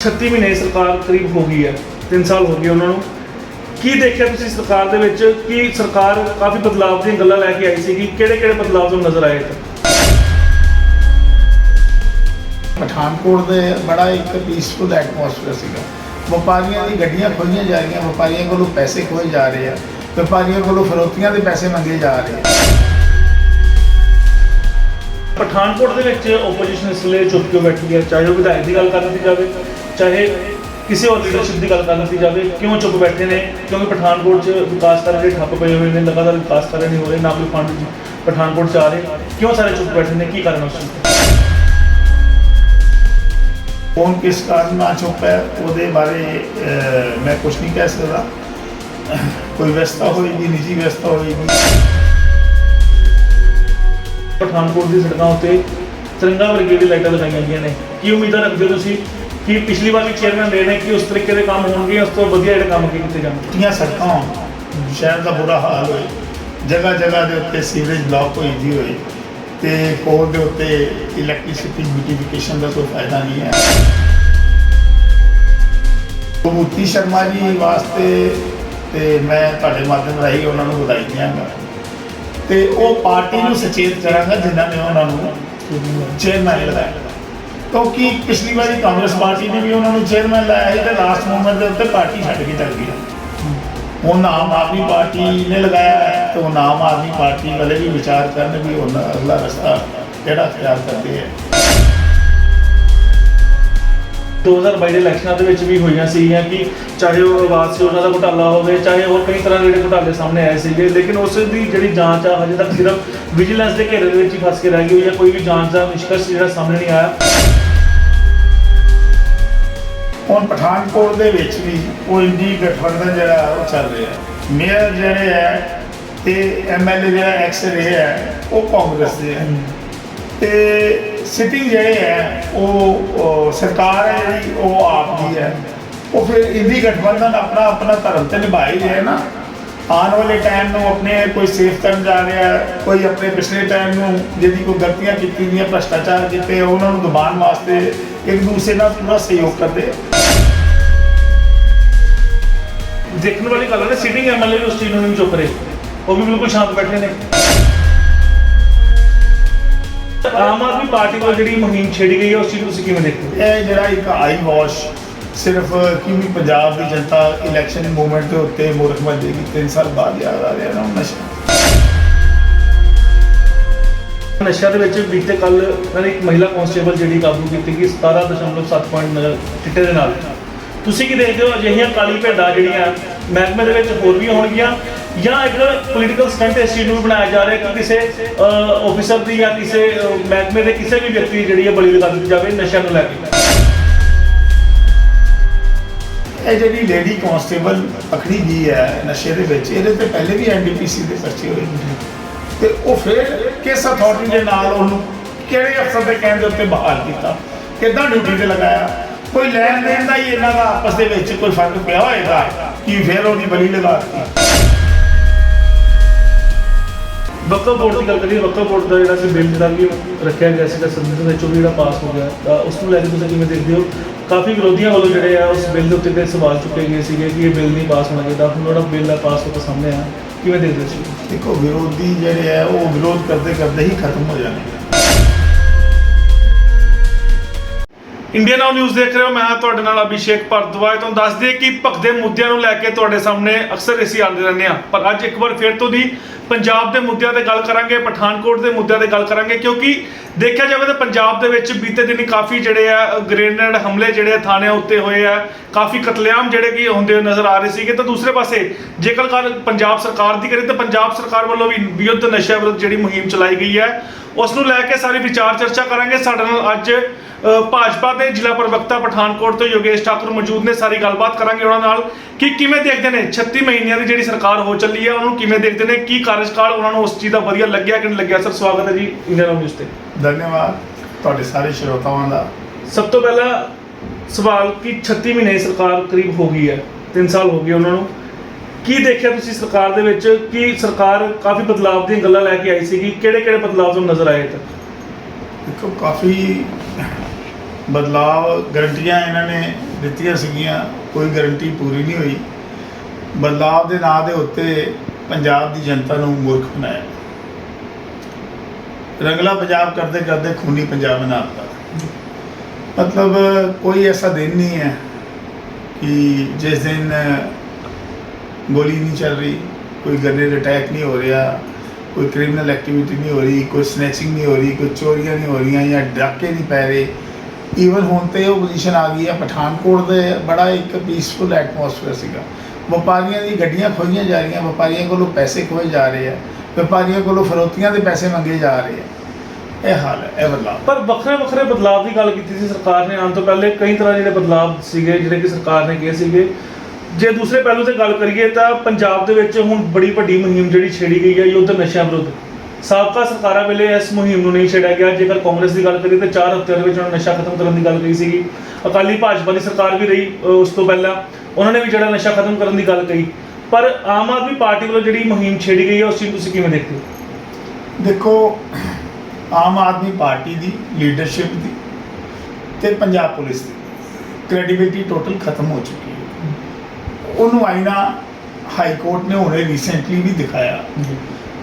36 ਮਹੀਨੇ ਸਰਕਾਰ ਕਰੀਬ ਹੋ ਗਈ ਹੈ 3 ਸਾਲ ਹੋ ਗਏ ਉਹਨਾਂ ਨੂੰ। ਕੀ ਦੇਖਿਆ ਤੁਸੀਂ ਸਰਕਾਰ ਦੇ ਵਿੱਚ ਕੀ ਸਰਕਾਰ ਕਾਫੀ ਬਦਲਾਅ ਦੀਆਂ ਗੱਲਾਂ ਲੈ ਕੇ ਆਈ ਸੀਗੀ? ਕਿਹੜੇ ਕਿਹੜੇ ਬਦਲਾਅ ਤੁਹਾਨੂੰ ਨਜ਼ਰ ਆਏ ਪਠਾਨਕੋਟ ਦੇ ਬੜਾ ਇੱਕ ਪੀਸਫੁਲ ਐਟਮੋਸਫੇਅਰ ਸੀਗਾ। ਵਪਾਰੀਆਂ ਦੀ ਗੱਡੀਆਂ ਖੋਈਆਂ ਜਾ ਰਹੀਆਂ ਵਪਾਰੀਆਂ ਕੋਲੋਂ ਪੈਸੇ ਖੋਏ ਜਾ ਰਹੇ ਆ। ਵਪਾਰੀਆਂ ਕੋਲੋਂ ਫਰੋਤੀਆਂ ਦੇ ਪੈਸੇ ਮੰਗੇ ਜਾ ਰਹੇ ਆ। ਪਠਾਨਕੋਟ ਦੇ ਵਿੱਚ ਆਪੋਜੀਸ਼ਨ ਇਸ ਲਈ ਚੁੱਪ ਕਿਉਂ ਬੈਠੀ ਹੈ? ਚਾਹੇ ਉਹ ਵਿਧਾਇਕ ਦੀ ਗੱਲ ਕਰ ਦਿੱਤੀ ਜਾਵੇ ਚਾਹੇ ਕਿਸੇ ਹੋਰ ਲੀਡਰਸ਼ਿਪ ਦੀ ਗੱਲ ਕਰ ਦਿੱਤੀ ਜਾਵੇ ਕਿਉਂ ਚੁੱਪ ਬੈਠੇ ਨੇ? ਕਿਉਂਕਿ ਪਠਾਨਕੋਟ 'ਚ ਵਿਕਾਸ ਕਾਰਜ ਜਿਹੜੇ ਠੱਪ ਪਏ ਹੋਏ ਨੇ ਲਗਾਤਾਰ ਵਿਕਾਸ ਕਾਰਜ ਨਹੀਂ ਹੋ ਰਹੇ ਨਾ ਕੋਈ ਫੰਡ ਪਠਾਨਕੋਟ 'ਚ ਆ ਰਹੇ। ਕਿਉਂ ਸਾਰੇ ਚੁੱਪ ਬੈਠੇ ਨੇ? ਕੀ ਕਾਰਨ ਉਸ ਕੌਣ ਕਿਸ ਕਾਰਨ ਨਾ ਚੁੱਪ ਹੈ ਉਹਦੇ ਬਾਰੇ ਮੈਂ ਕੁਝ ਨਹੀਂ ਕਹਿ ਸਕਦਾ। ਕੋਈ ਵਿਵਸਥਾ ਹੋਏਗੀ ਨਿੱਜੀ ਵਿਵਸਥਾ ਹੋਏਗੀ ਪਠਾਨਕੋਟ ਦੀ ਸੜਕਾਂ ਉੱਤੇ ਤਿਰੰਗਾ ਵਰਗੇ ਲਾਈਟਾਂ ਲਗਾਈਆਂ ਗਈਆਂ ਨੇ। ਕੀ ਉਮੀਦਾਂ ਰੱਖਦੇ ਹੋ ਤੁਸੀਂ? ਕਿ ਪਿਛਲੀ ਵਾਰ ਵੀ ਚੇਅਰਮੈਨ ਰਹੇ ਨੇ ਕਿ ਉਸ ਤਰੀਕੇ ਦੇ ਕੰਮ ਹੋਣਗੇ ਉਸ ਤੋਂ ਵਧੀਆ ਜਿਹੜੇ ਕੰਮ ਕੀਤੇ ਜਾਣਗੇ? ਟੁੱਟੀਆਂ ਸੜਕਾਂ ਹੋਣ ਸ਼ਹਿਰ ਦਾ ਬੁਰਾ ਹਾਲ ਹੋਏ। ਜਗ੍ਹਾ ਜਗ੍ਹਾ ਦੇ ਉੱਤੇ ਸੀਵਰੇਜ ਬਲਾਕ ਹੋਈ ਦੀ ਹੋਏ ਤੇ ਕੋਲ ਦੇ ਉੱਤੇ ਇਲੈਕਟ੍ਰਿਸਿਟੀ ਬਿਊਟੀਫਿਕੇਸ਼ਨ ਦਾ ਕੋਈ ਫਾਇਦਾ ਨਹੀਂ ਹੈ। ਕਬੂਤੀ ਸ਼ਰਮਾ ਜੀ ਵਾਸਤੇ ਤੇ ਮੈਂ ਤੁਹਾਡੇ ਮਾਧਿਅਮ ਰਾਹੀਂ ਉਹਨਾਂ ਨੂੰ ਵਧਾਈ ਦਿਆਂਗਾ। ਤੇ ਉਹ ਪਾਰਟੀ ਨੂੰ ਸੁਚੇਤ ਕਰਾਂਗਾ ਜਿਨ੍ਹਾਂ ਨੇ ਉਹਨਾਂ ਨੂੰ ਚੇਅਰਮੈਨ ਲਗਾਇਆ। ਕਿਉਂਕਿ ਪਿਛਲੀ ਵਾਰੀ ਕਾਂਗਰਸ ਪਾਰਟੀ ਨੇ ਵੀ ਉਹਨਾਂ ਨੂੰ ਚੇਅਰਮੈਨ ਲਾਇਆ ਸੀ ਤੇ ਲਾਸਟ ਮੂਮੈਂਟ ਦੇ ਉੱਤੇ ਪਾਰਟੀ ਛੱਡ ਕੇ ਚੱਲ ਗਈ। ਹੁਣ ਆਮ ਆਦਮੀ ਪਾਰਟੀ ਨੇ ਲਗਾਇਆ ਹੈ ਤੇ ਆਮ ਆਦਮੀ ਪਾਰਟੀ ਵਾਲੇ ਵੀ ਵਿਚਾਰ ਕਰਨ ਵੀ ਉਹਨਾਂ ਅਗਲਾ ਰਸਤਾ ਕਿਹੜਾ ਅਖਤਿਆਰ ਕਰਦੇ ਹੈ। 2022 ਦੇ ਇਲੈਕਸ਼ਨਾਂ ਦੇ ਵਿੱਚ ਵੀ ਹੋਈਆਂ ਸੀਗੀਆਂ ਕਿ ਚਾਹੇ ਉਹ ਆਵਾਸ ਯੋਜਨਾ ਦਾ ਘੁਟਾਲਾ ਹੋਵੇ, ਚਾਹੇ ਹੋਰ ਕਈ ਤਰ੍ਹਾਂ ਦੇ ਜਿਹੜੇ ਘੁਟਾਲੇ ਸਾਹਮਣੇ ਆਏ ਸੀਗੇ, ਲੇਕਿਨ ਉਸ ਦੀ ਜਿਹੜੀ ਜਾਂਚ ਆ ਹਜੇ ਤੱਕ ਸਿਰਫ ਵਿਜੀਲੈਂਸ ਦੇ ਘੇਰੇ ਦੇ ਵਿੱਚ ਹੀ ਫਸ ਕੇ ਰਹਿ ਗਈ ਹੋਈ ਹੈ ਕੋਈ ਵੀ ਜਾਂਚ ਦਾ ਨਿਸ਼ਕਰਸ਼ ਜਿਹੜਾ ਸਾਹਮਣੇ ਨਹੀਂ ਆਇਆ। ਹੁਣ ਪਠਾਨਕੋਟ ਦੇ ਵਿੱਚ ਵੀ ਉਹ ਇੰਡੀ ਗਠਬੰਧਨ ਜਿਹੜਾ ਉਹ ਚੱਲ ਰਿਹਾ ਹੈ। ਮੇਅਰ ਜਿਹੜੇ ਹੈ ਤੇ ਐਮਐਲਏ ਜਿਹੜਾ ਐਕਸ ਰਹੇ ਹੈ ਉਹ ਕਾਂਗਰਸ ਦੇ ਹੈ। ਤੇ ਸਿਟਿੰਗ ਜਿਹੜੇ ਹੈ ਉਹ ਸਰਕਾਰ ਹੈ ਜਿਹੜੀ ਉਹ ਆਪ ਦੀ ਹੈ। ਉਹ ਫਿਰ ਇੰਡੀ ਗਠਬੰਧਨ ਆਪਣਾ ਆਪਣਾ ਧਰਮ ਤੇ ਨਿਭਾਈ ਰਿਹਾ ਨਾ। ਆਉਣ ਵਾਲੇ ਟਾਈਮ ਨੂੰ ਆਪਣੇ ਕੋਈ ਸੇਫ ਕਰਨ ਜਾ ਰਿਹਾ ਹੈ, ਕੋਈ ਆਪਣੇ ਪਿਛਲੇ ਟਾਈਮ ਨੂੰ ਜਿਹਦੀ ਕੋਈ ਗਲਤੀਆਂ ਕੀਤੀ ਦੀਆਂ ਭ੍ਰਸ਼ਟਾਚਾਰ ਕੀਤੇ ਉਹਨਾਂ ਨੂੰ ਦਬਾਉਣ ਵਾਸਤੇ ਇੱਕ ਦੂਸਰੇ ਨਾਲ ਪੂਰਾ ਸਹਿਯੋਗ ਕਰਦੇ। ਆ ਦੇਖਣ ਵਾਲੀ ਗੱਲ ਹੈ ਨਾ ਸਿਟਿੰਗ ਐਮਐਲਏ ਵੀ ਉਸ ਚੀਜ਼ ਨੂੰ ਨਹੀਂ ਚੁੱਪ ਰਹੇ। ਉਹ ਵੀ ਬਿਲਕੁਲ ਸ਼ਾਂਤ ਬੈਠੇ ਨੇ। ਆਮ ਆਦਮੀ ਪਾਰਟੀ ਵੱਲੋਂ ਜਿਹੜੀ ਮੁਹਿੰਮ ਛੇੜੀ ਗਈ ਹੈ ਉਸ ਚੀਜ਼ ਨੂੰ ਤੁਸੀਂ ਕਿਵੇਂ ਦੇਖਦੇ ਹੋ? ਇਹ ਜਿਹੜਾ ਇੱਕ ਆਈ ਵਾਸ਼ ਸਿਰਫ ਕਿਉਂਕਿ ਪੰਜਾਬ ਦੀ ਜਨਤਾ ਇਲੈਕਸ਼ਨ ਮੂਵਮੈਂਟ ਦੇ ਉੱਤੇ ਮੁਰਖ ਬਣ ਜਾਏਗੀ 3 ਸਾਲ ਬਾਅਦ ਯਾਦ ਆ ਰਿਹਾ ਨਾ ਨਸ਼ਾ। ਨਸ਼ਾ ਦੇ ਵਿੱਚ ਬੀਤੇ ਕੱਲ ਇੱਕ ਮਹਿਲਾ ਕਾਂਸਟੇਬਲ ਜਿਹੜੀ ਕਾਬੂ ਕੀਤੀ ਗਈ 17.7 ਪੁਆਇੰਟ ਚਿੱਟੇ ਦੇ ਨਾਲ। ਤੁਸੀਂ ਕੀ ਦੇਖਦੇ ਹੋ? ਅਜਿਹੀਆਂ ਕਾਲੀ ਭੇਡਾਂ ਜਿਹੜੀਆਂ ਮਹਿਕਮੇ ਦੇ ਵਿੱਚ ਹੋਰ ਵੀ ਹੋਣਗੀਆਂ ਜਾਂ ਇੱਕ ਪੋਲੀਟੀਕਲ ਸਟੰਟ ਇਸ ਚੀਜ਼ ਨੂੰ ਬਣਾਇਆ ਜਾ ਰਿਹਾ ਕਿ ਕਿਸੇ ਆਫੀਸਰ ਦੀ ਜਾਂ ਕਿਸੇ ਮਹਿਕਮੇ ਦੇ ਕਿਸੇ ਵੀ ਵਿਅਕਤੀ ਜਿਹੜੀ ਹੈ ਬਲੀ ਲਗਾ ਦਿੱਤੀ ਜਾਵੇ ਨਸ਼ਾ ਨੂੰ ਲੈ ਕੇ। ਇਹ ਜਿਹੜੀ ਲੇਡੀ ਕਾਂਸਟੇਬਲ ਪਕੜੀ ਗਈ ਹੈ ਨਸ਼ੇ ਦੇ ਵਿੱਚ, ਇਹਦੇ ਤੇ ਪਹਿਲੇ ਵੀ ਐਨਡੀਪੀਸੀ ਦੇ ਪਰਚੇ ਹੋਏ ਤੇ ਉਹ ਫਿਰ ਕਿਸ ਅਥਾਰਟੀ ਦੇ ਨਾਲ ਉਹਨੂੰ ਕਿਹੜੇ ਅਫਸਰ ਦੇ ਕਹਿਣ ਦੇ ਉੱਤੇ ਬਹਾਲ ਕੀਤਾ? ਕਿੱਦਾਂ ਡਿਊਟੀ ਤੇ ਲਗਾਇਆ? ਕੋਈ ਲੈਣ ਦੇਣ ਦਾ ਹੀ ਇਹਨਾਂ ਦਾ ਆਪਸ ਦੇ ਵਿੱਚ ਕੋਈ ਫ਼ਰਕ ਪਿਆ ਹੋਏਗਾ? ਕਿ ਫਿਰ ਉਹਦੀ ਬਲੀ ਲਗਾ ਦਿੱਤੀ ਵਕਫ ਬੋਰਡ ਦੀ ਗੱਲ ਕਰੀਏ ਵਕਫ ਬੋਰਡ ਦਾ ਜਿਹੜਾ ਸੀ ਬਿੱਲ ਜਿਹੜਾ ਵੀ ਰੱਖਿਆ ਗਿਆ ਸੀਗਾ ਸੰਸਦ ਵਿੱਚ ਉਹ ਜਿਹੜਾ ਪਾਸ ਹੋ ਗਿਆ ਤਾਂ ਉਸ ਨੂੰ ਲੈ ਕੇ ਤੁਸੀਂ ਕਿਵੇਂ ਦੇਖਦੇ ਹੋ? ਕਾਫੀ ਵਿਰੋਧੀਆਂ ਵੱਲੋਂ ਜਿਹੜੇ ਆ ਉਸ ਬਿੱਲ ਦੇ ਉੱਤੇ ਕਈ ਸਵਾਲ ਚੁੱਕੇ ਗਏ ਸੀਗੇ ਕਿ ਇਹ ਬਿੱਲ ਨਹੀਂ ਪਾਸ ਹੋਣਾ ਚਾਹੀਦਾ। ਹੁਣ ਜਿਹੜਾ ਬਿੱਲ ਹੈ ਪਾਸ ਹੋ ਕੇ ਸਾਹਮਣੇ ਆ ਕਿਵੇਂ ਦੇਖਦੇ ਹੋ ਦੇਖੋ ਵਿਰੋਧੀ ਜਿਹੜੇ ਹੈ ਉਹ ਵਿਰੋਧ ਕਰਦੇ ਕਰਦੇ ਹੀ ਖਤਮ ਹੋ ਜਾਣਗੇ। ਇੰਡੀਆ ਨਾਓ ਨਿਊਜ਼ ਦੇਖ ਰਹੇ ਹੋ। ਮੈਂ ਹਾਂ ਤੁਹਾਡੇ ਨਾਲ ਅਭਿਸ਼ੇਕ ਭਾਰਦਵਾਜ। ਤੁਹਾਨੂੰ ਦੱਸ ਦਈਏ ਕਿ ਭਖਦੇ ਮੁੱਦਿਆਂ ਨੂੰ ਲੈ ਕੇ ਤੁਹਾਡੇ ਸਾਹਮਣੇ ਅਕਸਰ ਅਸੀਂ ਆਉਂਦੇ ਰਹਿੰਦੇ ਹਾਂ ਪਰ ਅੱਜ ਇੱਕ ਵਾਰ ਫਿਰ ਤੋਂ ਦੀ ਪੰਜਾਬ ਦੇ ਮੁੱਦਿਆਂ ਤੇ ਗੱਲ ਕਰਾਂਗੇ, ਪਠਾਨਕੋਟ ਦੇ ਮੁੱਦਿਆਂ ਤੇ ਗੱਲ ਕਰਾਂਗੇ, ਕਿਉਂਕਿ ਦੇਖਿਆ ਜਾਵੇ ਤਾਂ ਪੰਜਾਬ ਦੇ ਵਿੱਚ ਬੀਤੇ ਦਿਨੀ ਕਾਫੀ ਜਿਹੜੇ ਆ, ਗ੍ਰੇਨੇਡ ਹਮਲੇ ਜਿਹੜੇ ਆ ਥਾਣਿਆਂ ਉੱਤੇ ਹੋਏ ਆ। ਕਾਫੀ ਕਤਲੇਆਮ ਜਿਹੜੇ ਕੀ ਹੁੰਦੇ ਹੋਏ ਨਜ਼ਰ ਆ ਰਹੇ ਸੀਗੇ। ਤਾਂ ਦੂਸਰੇ ਪਾਸੇ ਜੇਕਰ ਗੱਲ ਪੰਜਾਬ ਸਰਕਾਰ ਦੀ ਕਰੇ ਤਾਂ ਪੰਜਾਬ ਸਰਕਾਰ ਵੱਲੋਂ ਵੀ ਵਿਰੁੱਧ ਨਸ਼ਾ ਵਿਰੁੱਧ ਜਿਹੜੀ ਮੁਹਿੰਮ ਚਲਾਈ ਗਈ ਹੈ, ਉਸ ਨੂੰ ਲੈ ਕੇ ਸਾਰੀ ਵਿਚਾਰ ਚਰਚਾ ਕਰਾਂਗੇ। ਸਾਡੇ ਨਾਲ ਅੱਜ ਭਾਜਪਾ ਦੇ ਜ਼ਿਲ੍ਹਾ ਪ੍ਰਵਕਤਾ ਪਠਾਨਕੋਟ ਤੋਂ ਯੋਗੇਸ਼ ਠਾਕੁਰ ਮੌਜੂਦ ਨੇ ਸਾਰੀ ਗੱਲਬਾਤ ਕਰਾਂਗੇ ਉਹਨਾਂ ਨਾਲ ਕਿ ਕਿਵੇਂ ਦੇਖਦੇ ਨੇ 36 ਮਹੀਨਿਆਂ ਦੀ ਜਿਹੜੀ ਸਰਕਾਰ ਹੋ ਚੱਲੀ ਹੈ ਉਹਨੂੰ ਕਿਵੇਂ ਦੇਖਦੇ ਨੇ ਕੀ ਕਾਰਜਕਾਲ ਉਹਨਾਂ ਨੂੰ ਉਸ ਚੀਜ਼ ਦਾ ਵਧੀਆ ਲੱਗਿਆ ਕਿ ਨਹੀਂ ਲੱਗਿਆ? ਸਰ ਸਵਾਗਤ ਹੈ ਜੀ ਇੰਡੀਆ ਨਿਊਜ਼ ਤੇ। ਧੰਨਵਾਦ ਤੁਹਾਡੇ ਸਾਰੇ ਸਰੋਤਾਵਾਂ ਦਾ। ਸਭ ਤੋਂ ਪਹਿਲਾ ਸਵਾਲ ਕਿ 36 ਮਹੀਨੇ ਦੀ ਸਰਕਾਰ ਕਰੀਬ ਹੋ ਗਈ ਹੈ 3 ਸਾਲ ਹੋ ਗਏ ਉਹਨਾਂ ਨੂੰ। ਕੀ ਦੇਖਿਆ ਤੁਸੀਂ ਸਰਕਾਰ ਦੇ ਵਿੱਚ ਕਿ ਸਰਕਾਰ ਕਾਫੀ ਬਦਲਾਅ ਦੀਆਂ ਗੱਲਾਂ ਲੈ ਕੇ ਆਈ ਸੀਗੀ ਕਿਹੜੇ ਕਿਹੜੇ ਬਦਲਾਅ ਤੁਹਾਨੂੰ ਨਜ਼ਰ ਆਏ ਤੱਕ ਦੇਖੋ, ਕਾਫੀ ਬਦਲਾਵ ਗਰੰਟੀਆਂ ਇਹਨਾਂ ਨੇ ਦਿੱਤੀਆਂ ਸੀਗੀਆਂ, ਕੋਈ ਗਰੰਟੀ ਪੂਰੀ ਨਹੀਂ ਹੋਈ। ਬਦਲਾਵ ਦੇ ਨਾਂ ਦੇ ਉੱਤੇ ਪੰਜਾਬ ਦੀ ਜਨਤਾ ਨੂੰ ਮੂਰਖ ਬਣਾਇਆ। ਰੰਗਲਾ ਪੰਜਾਬ ਕਰਦੇ ਕਰਦੇ ਖੂਨੀ ਪੰਜਾਬ ਬਣਾ ਦਿੱਤਾ। ਮਤਲਬ ਕੋਈ ਐਸਾ ਦਿਨ ਨਹੀਂ ਹੈ ਕਿ ਜਿਸ ਦਿਨ ਗੋਲੀ ਨਹੀਂ ਚੱਲ ਰਹੀ, ਕੋਈ ਗ੍ਰਨੇਡ ਅਟੈਕ ਨਹੀਂ ਹੋ ਰਿਹਾ। ਕੋਈ ਕ੍ਰਿਮੀਨਲ ਐਕਟੀਵਿਟੀ ਨਹੀਂ ਹੋ ਰਹੀ, ਕੋਈ ਸਨੈਚਿੰਗ ਨਹੀਂ ਹੋ ਰਹੀ, ਕੋਈ ਚੋਰੀਆਂ ਨਹੀਂ ਹੋ ਰਹੀਆਂ ਜਾਂ ਡਾਕੇ ਨਹੀਂ ਪੈ ਰਹੇ। ਈਵਨ ਹੁਣ ਤੇ ਉਹ ਪੋਜੀਸ਼ਨ ਆ ਗਈ ਹੈ, ਪਠਾਨਕੋਟ ਦੇ ਬੜਾ ਇੱਕ ਪੀਸਫੁਲ ਐਟਮੋਸਫੇਅਰ ਸੀਗਾ। ਵਪਾਰੀਆਂ ਦੀ ਗੱਡੀਆਂ ਖੋਈਆਂ ਜਾ ਰਹੀਆਂ, ਵਪਾਰੀਆਂ ਕੋਲੋਂ ਪੈਸੇ ਖੋਏ ਜਾ ਰਹੇ ਆ, ਵਪਾਰੀਆਂ ਕੋਲੋਂ ਫਰੋਤੀਆਂ ਦੇ ਪੈਸੇ ਮੰਗੇ ਜਾ ਰਹੇ ਆ। ਇਹ ਹਾਲ ਹੈ, ਇਹ ਬਦਲਾਅ। ਪਰ ਵੱਖਰੇ ਵੱਖਰੇ ਬਦਲਾਅ ਦੀ ਗੱਲ ਕੀਤੀ ਸੀ ਸਰਕਾਰ ਨੇ, ਆਉਣ ਤੋਂ ਪਹਿਲੇ ਕਈ ਤਰ੍ਹਾਂ ਜਿਹੜੇ ਬਦਲਾਅ ਸੀਗੇ, ਜਿਹੜੇ ਕਿ ਸਰਕਾਰ ਨੇ ਕੀਤੇ ਸੀਗੇ। ਜੇ ਦੂਸਰੇ ਪਹਿਲੂ ਤੇ ਗੱਲ ਕਰੀਏ ਤਾਂ ਪੰਜਾਬ ਦੇ ਵਿੱਚ ਹੁਣ ਬੜੀ ਵੱਡੀ ਮੁਹਿੰਮ ਜਿਹੜੀ ਛੇੜੀ ਗਈ ਹੈ ਯੁੱਧ ਨਸ਼ਿਆਂ ਵਿਰੁੱਧ। ਸਾਬਕਾ ਸਰਕਾਰਾਂ ਵੇਲੇ ਇਸ ਮੁਹਿੰਮ ਨੂੰ ਨਹੀਂ ਛੇੜਿਆ ਗਿਆ। ਜੇਕਰ ਕਾਂਗਰਸ ਦੀ ਗੱਲ ਕਰੀਏ ਤਾਂ 4 ਹਫ਼ਤਿਆਂ ਦੇ ਵਿੱਚ ਉਹਨਾਂ ਨੇ ਨਸ਼ਾ ਖਤਮ ਕਰਨ ਦੀ ਗੱਲ ਕਹੀ ਸੀਗੀ। ਅਕਾਲੀ ਭਾਜਪਾ ਦੀ ਸਰਕਾਰ ਵੀ ਰਹੀ ਉਸ ਤੋਂ ਪਹਿਲਾਂ। ਉਹਨਾਂ ਨੇ ਵੀ ਜਿਹੜਾ ਨਸ਼ਾ ਖਤਮ ਕਰਨ ਦੀ ਗੱਲ ਕਹੀ। ਪਰ ਆਮ ਆਦਮੀ ਪਾਰਟੀ ਵੱਲੋਂ ਜਿਹੜੀ ਮੁਹਿੰਮ ਛੇੜੀ ਗਈ ਹੈ, ਉਸ ਚੀਜ਼ ਤੁਸੀਂ ਕਿਵੇਂ ਦੇਖਦੇ ਹੋ? ਦੇਖੋ, ਆਮ ਆਦਮੀ ਪਾਰਟੀ ਦੀ ਲੀਡਰਸ਼ਿਪ ਦੀ ਤੇ ਪੰਜਾਬ ਪੁਲਿਸ ਦੀ। ਕ੍ਰੈਡੀਬਿਲਟੀ ਟੋਟਲ ਖਤਮ ਹੋ ਚੁੱਕੀ ਉਹਨੂੰ ਆਈਨਾ ਹਾਈ ਕੋਰਟ ਨੇ ਹੁਣੇ ਰੀਸੈਂਟਲੀ ਵੀ ਦਿਖਾਇਆ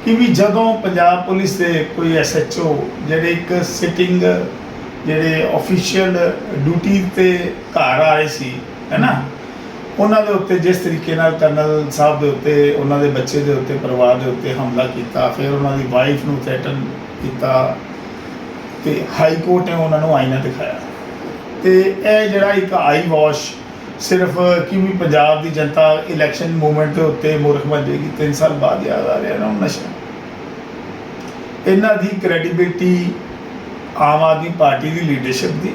ਕਿ ਵੀ ਜਦੋਂ ਪੰਜਾਬ ਪੁਲਿਸ ਦੇ ਕੋਈ ਐਸਐਚਓ ਜਿਹੜੇ ਇੱਕ ਸਿਟਿੰਗ ਜਿਹੜੇ ਅਫੀਸ਼ੀਅਲ ਡਿਊਟੀ ਤੇ ਘਰ ਆਏ ਸੀ ਹੈਨਾ? ਉਹਨਾਂ ਦੇ ਉੱਤੇ ਜਿਸ ਤਰੀਕੇ ਨਾਲ ਕਰਨਲ ਸਾਹਿਬ ਦੇ ਉੱਤੇ ਉਹਨਾਂ ਦੇ ਬੱਚੇ ਦੇ ਉੱਤੇ ਪਰਿਵਾਰ ਦੇ ਉੱਤੇ ਹਮਲਾ ਕੀਤਾ ਫਿਰ ਉਹਨਾਂ ਦੀ ਵਾਈਫ ਨੂੰ ਥ੍ਰੈਟਨ ਕੀਤਾ ਤੇ ਹਾਈ ਕੋਰਟ ਨੇ ਉਹਨਾਂ ਨੂੰ ਆਈਨਾ ਦਿਖਾਇਆ। ਤੇ ਇਹ ਜਿਹੜਾ ਇੱਕ ਆਈ ਵਾਸ਼ ਸਿਰਫ ਕਿ ਵੀ ਪੰਜਾਬ ਦੀ ਜਨਤਾ ਇਲੈਕਸ਼ਨ ਮੂਵਮੈਂਟ ਦੇ ਉੱਤੇ ਮੂਰਖ ਬਣ ਜਾਏਗੀ 3 ਸਾਲ ਬਾਅਦ ਯਾਦ ਆ ਰਿਹਾ ਨਾ ਨਸ਼ਾ। ਇਹਨਾਂ ਦੀ ਕ੍ਰੈਡੀਬਿਲਟੀ ਆਮ ਆਦਮੀ ਪਾਰਟੀ ਦੀ ਲੀਡਰਸ਼ਿਪ ਦੀ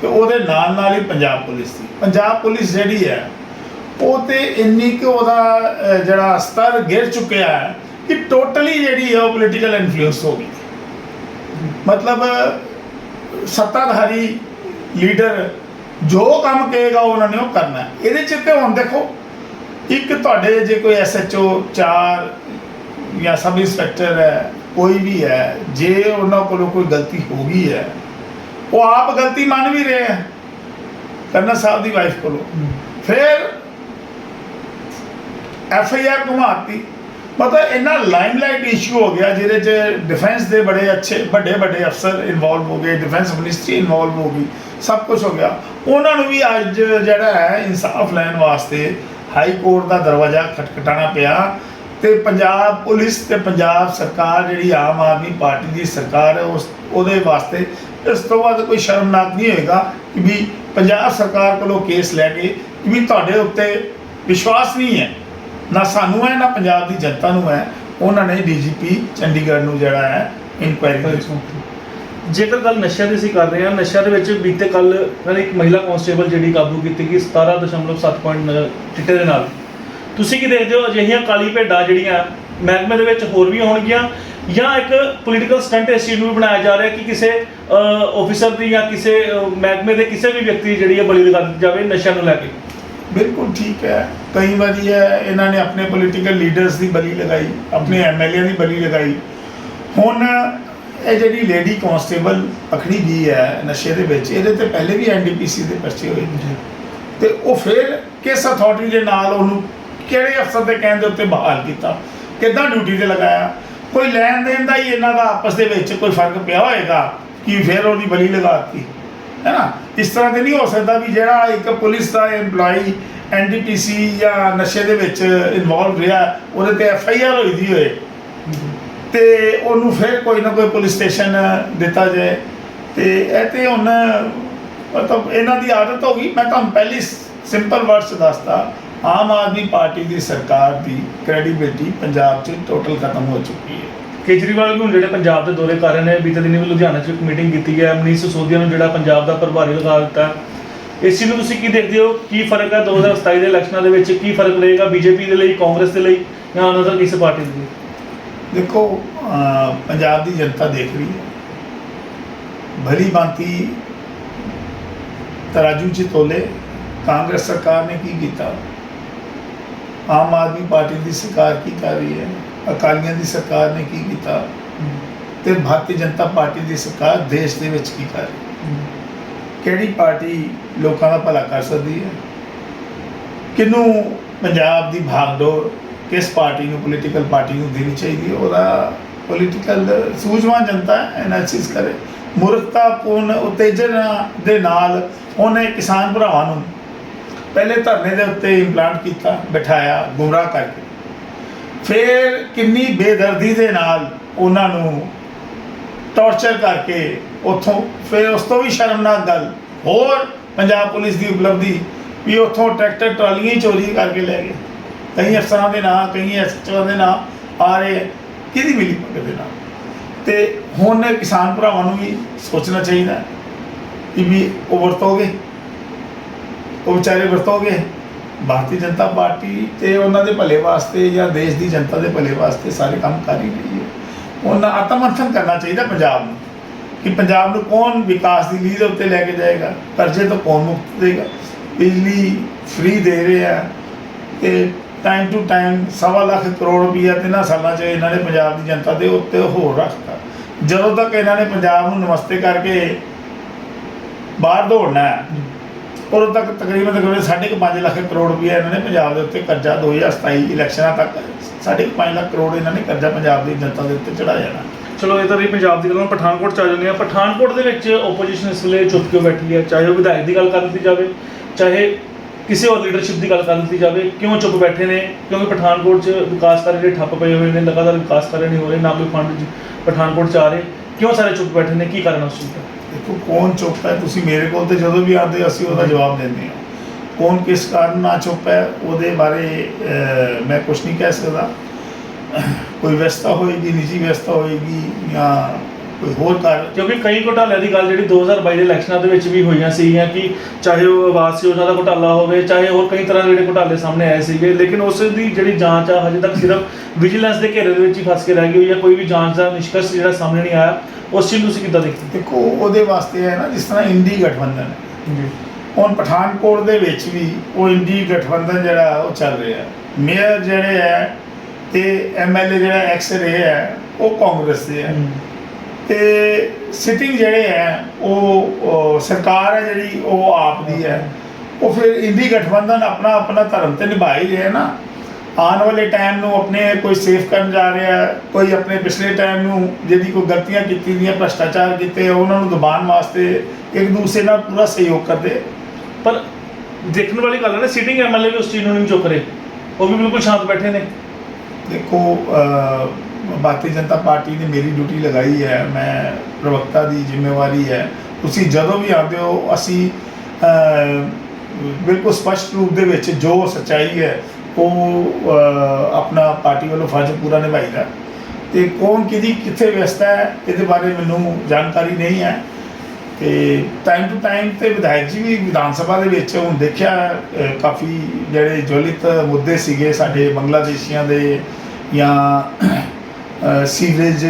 ਤੇ ਉਹਦੇ ਨਾਲ ਨਾਲ ਹੀ ਪੰਜਾਬ ਪੁਲਿਸ ਦੀ। ਪੰਜਾਬ ਪੁਲਿਸ ਜਿਹੜੀ ਹੈ, ਉਹ ਤੇ ਇੰਨੀ ਕਿ ਉਹਦਾ ਜਿਹੜਾ ਸਤਰ ਗਿਰ ਚੁੱਕਿਆ ਹੈ ਕਿ ਟੋਟਲੀ ਜਿਹੜੀ ਹੈ ਉਹ ਪੋਲੀਟੀਕਲ ਇਨਫਲੂਐਂਸ ਹੋ ਗਈ। ਮਤਲਬ ਸੱਤਾਧਾਰੀ ਲੀਡਰ ਜੋ ਕੰਮ ਕਹੇਗਾ ਉਹਨਾਂ ਨੇ ਉਹ ਕਰਨਾ। ਇਹਦੇ ਚ ਤੇ ਹੁਣ ਦੇਖੋ ਇੱਕ ਤੁਹਾਡੇ ਜੇ ਕੋਈ ਐਸਐਚਓ ਚਾਰ ਜਾਂ ਸਬ ਇੰਸਪੈਕਟਰ ਹੈ ਕੋਈ ਵੀ ਹੈ ਜੇ ਉਹਨਾਂ ਕੋਲੋਂ ਕੋਈ ਗਲਤੀ ਹੋ ਗਈ ਹੈ ਉਹ ਆਪ ਗਲਤੀ ਮੰਨ ਵੀ ਰਹੇ ਹੈ ਕਰਨਾ ਸਾਹਿਬ ਦੀ ਵਾਈਫ ਕੋਲੋਂ। ਫਿਰ ਐਫ ਆਈ ਆਰ ਘੁਮਾਤੀ। ਮਤਲਬ ਇੰਨਾ ਲਾਈਮਲਾਈਟ ਇਸ਼ੂ ਹੋ ਗਿਆ ਜਿਹਦੇ ਚ ਡਿਫੈਂਸ ਦੇ ਬੜੇ ਅੱਛੇ, ਵੱਡੇ ਵੱਡੇ ਅਫਸਰ ਇਨਵੋਲਵ ਹੋ ਗਏ ਡਿਫੈਂਸ ਮਿਨਿਸਟਰੀ ਇਨਵੋਲਵ ਹੋ ਗਈ, ਸਭ ਕੁਝ ਹੋ ਗਿਆ। ਉਹਨਾਂ ਨੂੰ ਵੀ ਅੱਜ ਜਿਹੜਾ ਹੈ ਇਨਸਾਫ ਲੈਣ ਵਾਸਤੇ ਹਾਈ ਕੋਰਟ ਦਾ ਦਰਵਾਜ਼ਾ ਖਟਖਟਾਣਾ ਪਿਆ ਤੇ ਪੰਜਾਬ ਪੁਲਿਸ ਤੇ ਪੰਜਾਬ ਸਰਕਾਰ ਜਿਹੜੀ ਆਮ ਆਦਮੀ ਪਾਰਟੀ ਦੀ ਸਰਕਾਰ ਹੈ, ਉਸ, ਉਹਦੇ ਵਾਸਤੇ ਇਸ ਤੋਂ ਬਾਅਦ ਕੋਈ ਸ਼ਰਮਨਾਕ ਨਹੀਂ ਹੋਏਗਾ ਕਿ ਵੀ ਪੰਜਾਬ ਸਰਕਾਰ ਕੋਲੋਂ ਕੇਸ ਲੈ ਕੇ ਕਿ ਵੀ ਤੁਹਾਡੇ ਉੱਤੇ ਵਿਸ਼ਵਾਸ ਨਹੀਂ ਹੈ। ਨਾ ਸਾਨੂੰ ਹੈ ਨਾ ਪੰਜਾਬ ਦੀ ਜਨਤਾ ਨੂੰ ਹੈ। ਉਹਨਾਂ ਨੇ ਡੀਜੀਪੀ ਚੰਡੀਗੜ੍ਹ ਨੂੰ ਜਿਹੜਾ ਹੈ ਇਨਕੁਆਇਰੀ ਜੇਕਰ ਗੱਲ ਨਸ਼ਿਆਂ ਦੀ ਅਸੀਂ ਕਰ ਰਹੇ ਹਾਂ ਨਸ਼ਿਆਂ ਦੇ ਵਿੱਚ ਬੀਤੇ ਕੱਲ ਇੱਕ ਮਹਿਲਾ ਕਾਂਸਟੇਬਲ ਜਿਹੜੀ ਕਾਬੂ ਕੀਤੀ ਗਈ 17.7 ਪੁਆਇੰਟ ਚਿੱਟੇ ਦੇ ਨਾਲ। ਤੁਸੀਂ ਕੀ ਦੇਖਦੇ ਹੋ? ਅਜਿਹੀਆਂ ਕਾਲੀ ਭੇਡਾਂ ਜਿਹੜੀਆਂ ਮਹਿਕਮੇ ਦੇ ਵਿੱਚ ਹੋਰ ਵੀ ਹੋਣਗੀਆਂ ਜਾਂ ਇੱਕ ਪੋਲੀਟੀਕਲ ਸਟੰਟ ਇਸ ਚੀਜ਼ ਨੂੰ ਬਣਾਇਆ ਜਾ ਰਿਹਾ ਕਿ ਕਿਸੇ ਆਫੀਸਰ ਦੀ ਜਾਂ ਕਿਸੇ ਮਹਿਕਮੇ ਦੇ ਕਿਸੇ ਵੀ ਵਿਅਕਤੀ ਜਿਹੜੀ ਹੈ ਬਲੀ ਲਗਾ ਦਿੱਤੀ ਜਾਵੇ ਨਸ਼ਿਆਂ ਨੂੰ ਲੈ ਕੇ? ਬਿਲਕੁਲ ਠੀਕ ਹੈ। ਕਈ ਵਾਰੀ ਹੈ ਇਹਨਾਂ ਨੇ ਆਪਣੇ ਪੋਲੀਟੀਕਲ ਲੀਡਰਸ ਦੀ ਬਲੀ ਲਗਾਈ ਆਪਣੇ ਐਮਐਲਏ ਦੀ ਬਲੀ ਲਗਾਈ। ਹੁਣ ਇਹ ਜਿਹੜੀ ਲੇਡੀ ਕਾਂਸਟੇਬਲ ਪਕੜੀ ਗਈ ਹੈ ਨਸ਼ੇ ਦੇ ਵਿੱਚ ਇਹਦੇ ਤੇ ਪਹਿਲੇ ਵੀ ਐਨਡੀਪੀਸੀ ਦੇ ਪਰਚੇ ਹੋਏ ਨੇ। ਤੇ ਉਹ ਫਿਰ ਕਿਸ ਅਥਾਰਟੀ ਦੇ ਨਾਲ ਉਹਨੂੰ ਕਿਹੜੇ ਅਫਸਰ ਦੇ ਕਹਿਣ ਦੇ ਉੱਤੇ ਬਹਾਲ ਕੀਤਾ? ਕਿੱਦਾਂ ਡਿਊਟੀ ਤੇ ਲਗਾਇਆ? ਕੋਈ ਲੈਣ ਦੇਣ ਦਾ ਹੀ ਇਹਨਾਂ ਦਾ ਆਪਸ ਦੇ ਵਿੱਚ ਕੋਈ ਫ਼ਰਕ ਪਿਆ ਹੋਏਗਾ ਕਿ ਫਿਰ ਉਹਦੀ ਬਲੀ ਲਗਾਤੀ ਹੈ ਨਾ? ਇਸ ਤਰ੍ਹਾਂ ਤੇ ਨਹੀਂ ਹੋ ਸਕਦਾ ਵੀ ਜਿਹੜਾ ਇੱਕ ਪੁਲਿਸ ਦਾ EMPLOYEE ਐਨਡੀਪੀਸੀ ਜਾਂ ਨਸ਼ੇ ਦੇ ਵਿੱਚ ਇਨਵੋਲਵ ਰਿਹਾ, ਉਹਦੇ ਤੇ ਐਫ ਆਈ ਆਰ ਹੋਈ ਦੀ ਹੋਏ। ਤੇ ਉਹਨੂੰ ਫਿਰ ਕੋਈ ਨਾ ਕੋਈ ਪੁਲਿਸ ਸਟੇਸ਼ਨ ਦਿੱਤਾ ਜਾਏ। ਤੇ ਇਹ ਤੇ ਹੁਣ ਮਤਲਬ ਇਹਨਾਂ ਦੀ ਆਦਤ ਹੋ ਗਈ। ਮੈਂ ਤੁਹਾਨੂੰ ਪਹਿਲੀ ਸਿੰਪਲ ਵਰਡਸ ਦੱਸਦਾ ਆਮ ਆਦਮੀ ਪਾਰਟੀ ਦੀ ਸਰਕਾਰ ਦੀ ਕ੍ਰੈਡੀਬਿਲਟੀ ਪੰਜਾਬ 'ਚ ਟੋਟਲ ਖਤਮ ਹੋ ਚੁੱਕੀ ਹੈ। ਕੇਜਰੀਵਾਲ ਵੀ ਹੁਣ ਜਿਹੜੇ ਪੰਜਾਬ ਦੇ ਦੌਰੇ ਕਰ ਰਹੇ ਨੇ, ਬੀਤੇ ਦਿਨੀ ਵੀ ਲੁਧਿਆਣਾ 'ਚ ਇੱਕ ਮੀਟਿੰਗ ਕੀਤੀ ਹੈ ਮਨੀਸ਼ ਸਿਸੋਦੀਆ ਨੂੰ ਜਿਹੜਾ ਪੰਜਾਬ ਦਾ ਪ੍ਰਭਾਰੀ ਲਗਾ ਦਿੱਤਾ। ਇਸ ਚੀਜ਼ ਨੂੰ ਤੁਸੀਂ ਕੀ ਦੇਖਦੇ ਹੋ? ਕੀ ਫ਼ਰਕ ਹੈ 2027 ਦੇ ਇਲੈਕਸ਼ਨਾਂ ਦੇ ਵਿੱਚ? ਕੀ ਫ਼ਰਕ ਰਹੇਗਾ ਬੀਜੇਪੀ ਦੇ ਲਈ, ਕਾਂਗਰਸ ਦੇ ਲਈ ਜਾਂ ਅਨਦਰ ਕਿਸੇ ਪਾਰਟੀ ਦੇ ਲਈ? ਦੇਖੋ ਪੰਜਾਬ ਦੀ ਜਨਤਾ ਦੇਖ ਰਹੀ ਹੈ। ਭਲੀ ਬਾਂਤੀ ਤਰਾਜੂ 'ਚ ਤੋਲੇ। ਕਾਂਗਰਸ ਸਰਕਾਰ ਨੇ ਕੀ ਕੀਤਾ? ਆਮ ਆਦਮੀ ਪਾਰਟੀ ਦੀ ਸਰਕਾਰ ਕੀ ਕਰ ਰਹੀ ਹੈ? ਅਕਾਲੀਆਂ ਦੀ ਸਰਕਾਰ ਨੇ ਕੀ ਕੀਤਾ? ਤੇ ਭਾਰਤੀ ਜਨਤਾ ਪਾਰਟੀ ਦੀ ਸਰਕਾਰ ਦੇਸ਼ ਦੇ ਵਿੱਚ ਕੀ ਕਰ ਰਹੀ ਹੈ? ਕਿਹੜੀ ਪਾਰਟੀ ਲੋਕਾਂ ਦਾ ਭਲਾ ਕਰ ਸਕਦੀ ਹੈ? ਕਿਹਨੂੰ ਪੰਜਾਬ ਦੀ ਭਾਗਡੋਰ ਕਿਸ ਪਾਰਟੀ ਨੂੰ ਪੋਲੀਟੀਕਲ ਪਾਰਟੀ ਨੂੰ ਦੇਣੀ ਚਾਹੀਦੀ ਹੈ? ਉਹਦਾ ਪੋਲੀਟੀਕਲ ਸੂਝਵਾਨ ਜਨਤਾ ਐਨਾਲਿਸਿਸ ਕਰੇ। ਮੂਰਖਤਾਪੂਰਨ ਉਤੇਜਨਾ ਦੇ ਨਾਲ ਉਹਨੇ ਕਿਸਾਨ ਭਰਾਵਾਂ ਨੂੰ ਪਹਿਲੇ ਧਰਨੇ ਦੇ ਉੱਤੇ ਇੰਪਲਾਂਟ ਕੀਤਾ, ਬਿਠਾਇਆ, ਗੁੰਮਰਾਹ ਕਰਕੇ। ਫਿਰ ਕਿੰਨੀ ਬੇਦਰਦੀ ਦੇ ਨਾਲ ਉਹਨਾਂ ਨੂੰ ਟੌਰਚਰ ਕਰਕੇ ਉੱਥੋਂ, ਫਿਰ ਉਸ ਤੋਂ ਵੀ ਸ਼ਰਮਨਾਕ ਗੱਲ, ਹੋਰ ਪੰਜਾਬ ਪੁਲਿਸ ਦੀ ਉਪਲਬਧੀ ਵੀ ਉੱਥੋਂ ਟਰੈਕਟਰ, ਟਰਾਲੀਆਂ ਚੋਰੀ ਕਰਕੇ ਲੈ ਗਏ। ਕਈ ਅਫਸਰਾਂ ਦੇ ਨਾਂ, ਕਈ ਐਸਐਚਓ ਦੇ ਨਾਂ ਆ ਰਹੇ ਕਿਹਦੀ ਮਿਲੀ ਭਗਤ ਦੇ ਨਾਲ ਤੇ ਹੁਣ ਕਿਸਾਨ ਭਰਾਵਾਂ ਨੂੰ ਵੀ ਸੋਚਣਾ ਚਾਹੀਦਾ ਕਿ ਵੀ ਉਹ ਵਰਤੋਗੇ। ਉਹ ਵਿਚਾਰੇ ਵਰਤੋਗੇ? ਭਾਰਤੀ ਜਨਤਾ ਪਾਰਟੀ ਤੇ ਉਹਨਾਂ ਦੇ ਭਲੇ ਵਾਸਤੇ ਜਾਂ ਦੇਸ਼ ਦੀ ਜਨਤਾ ਦੇ ਭਲੇ ਵਾਸਤੇ ਸਾਰੇ ਕੰਮ ਕਰ ਹੀ ਰਹੀ ਹੈ। ਉਹਨਾਂ ਆਤਮ ਮੰਥਨ ਕਰਨਾ ਚਾਹੀਦਾ ਪੰਜਾਬ ਨੂੰ ਕਿ ਪੰਜਾਬ ਨੂੰ ਕੌਣ ਵਿਕਾਸ ਦੀ ਲੀਹ ਦੇ ਉੱਤੇ ਲੈ ਕੇ ਜਾਏਗਾ? ਕਰਜ਼ੇ ਤੋਂ ਕੌਣ ਮੁਕਤ ਦੇਗਾ? ਬਿਜਲੀ ਫ੍ਰੀ ਦੇ ਰਹੇ ਆ ਤੇ ਟਾਈਮ ਟੂ ਟਾਈਮ ਸਵਾ ਲੱਖ ਕਰੋੜ ਰੁਪਈਆ ਤਿੰਨਾਂ ਸਾਲਾਂ 'ਚ ਇਹਨਾਂ ਨੇ ਪੰਜਾਬ ਦੀ ਜਨਤਾ ਦੇ ਉੱਤੇ ਹੋਰ ਰੱਖਤਾ। ਜਦੋਂ ਤੱਕ ਇਹਨਾਂ ਨੇ ਪੰਜਾਬ ਨੂੰ ਨਮਸਤੇ ਕਰਕੇ ਬਾਹਰ ਦੌੜਨਾ ਹੈ ਉਦੋਂ ਤੱਕ ਤਕਰੀਬਨ ਤਕਰੀਬਨ ਸਾਢੇ ਕੁ ਪੰਜ ਲੱਖ ਕਰੋੜ ਰੁਪਈਆ ਇਹਨਾਂ ਨੇ ਪੰਜਾਬ ਦੇ ਉੱਤੇ ਕਰਜ਼ਾ 2027 ਇਲੈਕਸ਼ਨਾਂ ਤੱਕ ਸਾਢੇ ਕੁ ਪੰਜ ਲੱਖ ਕਰੋੜ ਇਹਨਾਂ ਨੇ ਕਰਜ਼ਾ ਪੰਜਾਬ ਦੀ ਜਨਤਾ ਦੇ ਉੱਤੇ ਚੜਾ ਜਾਣਾ ਚਲੋ, ਇਹ ਤਾਂ ਰਹੀ ਪੰਜਾਬ ਦੀ ਗੱਲ, ਹੁਣ ਪਠਾਨਕੋਟ ਚ ਆ ਜਾਂਦੇ ਆ ਪਠਾਨਕੋਟ ਦੇ ਵਿੱਚ ਆਪੋਜੀਸ਼ਨ ਇਸ ਵੇਲੇ ਚੁੱਪ ਕਿਉਂ ਬੈਠੀ ਹੈ? ਚਾਹੇ ਉਹ ਵਿਧਾਇਕ ਦੀ ਗੱਲ ਕਰ ਦਿੱਤੀ ਜਾਵੇ, ਚਾਹੇ ਕਿਸੇ ਹੋਰ ਲੀਡਰਸ਼ਿਪ ਦੀ ਗੱਲ ਕਰ ਦਿੱਤੀ ਜਾਵੇ, ਕਿਉਂ ਚੁੱਪ ਬੈਠੇ ਨੇ? ਕਿਉਂਕਿ ਪਠਾਨਕੋਟ 'ਚ ਵਿਕਾਸ ਕਾਰਜ ਜਿਹੜੇ ਠੱਪ ਪਏ ਹੋਏ ਨੇ, ਲਗਾਤਾਰ ਵਿਕਾਸ ਕਾਰਜ ਨਹੀਂ ਹੋ ਰਹੇ, ਨਾ ਕੋਈ ਫੰਡ ਜ- ਪਠਾਨਕੋਟ 'ਚ ਆ ਰਹੇ। ਕਿਉਂ ਸਾਰੇ ਚੁੱਪ ਬੈਠੇ ਨੇ? ਕੀ ਕਾਰਨ ਉਸ ਚੀਜ਼ ਦਾ? ਦੇਖੋ ਕੌਣ ਚੁੱਪ ਹੈ? ਤੁਸੀਂ ਮੇਰੇ ਕੋਲ ਤੇ ਜਦੋਂ ਵੀ ਆਉਂਦੇ ਅਸੀਂ ਉਹਦਾ ਜਵਾਬ ਦਿੰਦੇ ਹਾਂ। ਕੌਣ ਕਿਸ ਕਾਰਨ ਨਾ ਚੁੱਪ ਹੈ ਉਹਦੇ ਬਾਰੇ ਅਹ, ਮੈਂ ਕੁਝ ਨਹੀਂ ਕਹਿ ਸਕਦਾ। ਕੋਈ ਵਿਵਸਥਾ ਹੋਏਗੀ ਨਿੱਜੀ ਵਿਵਸਥਾ ਹੋਏਗੀ ਜਾਂ ਕੋਈ ਹੋਰ ਕਾਰਨ? ਕਿਉਂਕਿ ਕਈ ਘੁਟਾਲਿਆਂ ਦੀ ਗੱਲ ਜਿਹੜੀ 2022 ਦੇ ਇਲੈਕਸ਼ਨਾਂ ਦੇ ਵਿੱਚ ਵੀ ਹੋਈਆਂ ਸੀਗੀਆਂ ਕਿ ਚਾਹੇ ਉਹ ਆਵਾਸ ਯੋਜਨਾ ਦਾ ਘੁਟਾਲਾ ਹੋਵੇ ਚਾਹੇ ਹੋਰ ਕਈ ਤਰ੍ਹਾਂ ਦੇ ਜਿਹੜੇ ਘੁਟਾਲੇ ਸਾਹਮਣੇ ਆਏ ਸੀਗੇ ਲੇਕਿਨ ਉਸ ਦੀ ਜਿਹੜੀ ਜਾਂਚ ਆ ਹਜੇ ਤੱਕ ਸਿਰਫ ਵਿਜੀਲੈਂਸ ਦੇ ਘੇਰੇ ਦੇ ਵਿੱਚ ਹੀ ਫਸ ਕੇ ਰਹਿ ਗਈ ਹੋਈ ਹੈ ਕੋਈ ਵੀ ਜਾਂਚ ਦਾ ਨਿਸ਼ਕਰਸ਼ ਜਿਹੜਾ ਸਾਹਮਣੇ ਨਹੀਂ ਆਇਆ ਉਸ ਚੀਜ਼ ਨੂੰ ਤੁਸੀਂ ਕਿੱਦਾਂ ਦੇਖਦੇ? ਦੇਖੋ ਉਹਦੇ ਵਾਸਤੇ ਹੈ ਨਾ ਜਿਸ ਤਰ੍ਹਾਂ ਇੰਡੀ ਗਠਬੰਧਨ। ਹੈ ਜੀ। ਹੁਣ ਪਠਾਨਕੋਟ ਦੇ ਵਿੱਚ ਵੀ ਉਹ ਇੰਡੀ ਗਠਬੰਧਨ ਜਿਹੜਾ ਉਹ ਚੱਲ ਰਿਹਾ ਮੇਅਰ ਜਿਹੜੇ ਹੈ ਤੇ ਐਮਐਲਏ ਜਿਹੜਾ ਐਕਸ ਰਹੇ ਹੈ ਉਹ ਕਾਂਗਰਸ ਦੇ ਹੈ। ਤੇ ਸਿਟਿੰਗ ਜਿਹੜੇ ਹੈ ਉਹ ਸਰਕਾਰ ਹੈ ਜਿਹੜੀ ਉਹ ਆਪ ਦੀ ਹੈ। ਉਹ ਫਿਰ ਇੰਡੀ ਗਠਬੰਧਨ ਆਪਣਾ ਆਪਣਾ ਧਰਮ ਤੇ ਨਿਭਾ ਹੀ ਰਿਹਾ ਨਾ। ਆਉਣ ਵਾਲੇ ਟਾਈਮ ਨੂੰ ਆਪਣੇ ਕੋਈ ਸੇਫ ਕਰਨ ਜਾ ਰਿਹਾ ਕੋਈ ਆਪਣੇ ਪਿਛਲੇ ਟਾਈਮ ਨੂੰ ਜਿਹਦੀ ਕੋਈ ਗਲਤੀਆਂ ਕੀਤੀ ਦੀਆਂ ਭ੍ਰਸ਼ਟਾਚਾਰ ਕੀਤੇ ਉਹਨਾਂ ਨੂੰ ਦਬਾਉਣ ਵਾਸਤੇ ਇੱਕ ਦੂਸਰੇ ਨਾਲ ਪੂਰਾ ਸਹਿਯੋਗ ਕਰਦੇ। ਪਰ ਦੇਖਣ ਵਾਲੀ ਗੱਲ ਹੈ ਨਾ ਸਿਟਿੰਗ ਐਮਐਲਏ ਵੀ ਉਸ ਚੀਜ਼ ਨੂੰ ਨਹੀਂ ਚੁੱਕ ਰਹੇ। ਉਹ ਵੀ ਬਿਲਕੁਲ ਸ਼ਾਂਤ ਬੈਠੇ ਨੇ। ਦੇਖੋ ਭਾਰਤੀ ਜਨਤਾ ਪਾਰਟੀ ਨੇ ਮੇਰੀ ਡਿਊਟੀ ਲਗਾਈ ਹੈ, ਮੈਂ ਪ੍ਰਵਕਤਾ ਦੀ ਜ਼ਿੰਮੇਵਾਰੀ ਹੈ। ਤੁਸੀਂ ਜਦੋਂ ਵੀ ਆਉਂਦੇ ਹੋ, ਅਸੀਂ ਬਿਲਕੁਲ ਸਪਸ਼ਟ ਰੂਪ ਦੇ ਵਿੱਚ ਜੋ ਸੱਚਾਈ ਹੈ, ਉਹ ਆਪਣਾ ਪਾਰਟੀ ਵੱਲੋਂ ਫਰਜ਼ ਪੂਰਾ ਨਿਭਾਈਦਾ। ਤੇ ਕੌਣ ਕਿਹਦੀ, ਕਿੱਥੇ ਵਿਅਸਤ ਹੈ, ਇਹਦੇ ਬਾਰੇ ਮੈਨੂੰ ਜਾਣਕਾਰੀ ਨਹੀਂ ਹੈ। ਤੇ ਟਾਈਮ ਟੂ ਟਾਈਮ ਤੇ ਵਿਧਾਇਕ ਜੀ ਵੀ ਵਿਧਾਨ ਸਭਾ ਦੇ ਵਿੱਚ ਹੁਣ ਦੇਖਿਆ ਕਾਫੀ ਜਿਹੜੇ ਜਵਲਿਤ ਮੁੱਦੇ ਸੀਗੇ ਸਾਡੇ ਬੰਗਲਾਦੇਸ਼ੀਆਂ ਦੇ ਜਾਂ ਸੀਵਰੇਜ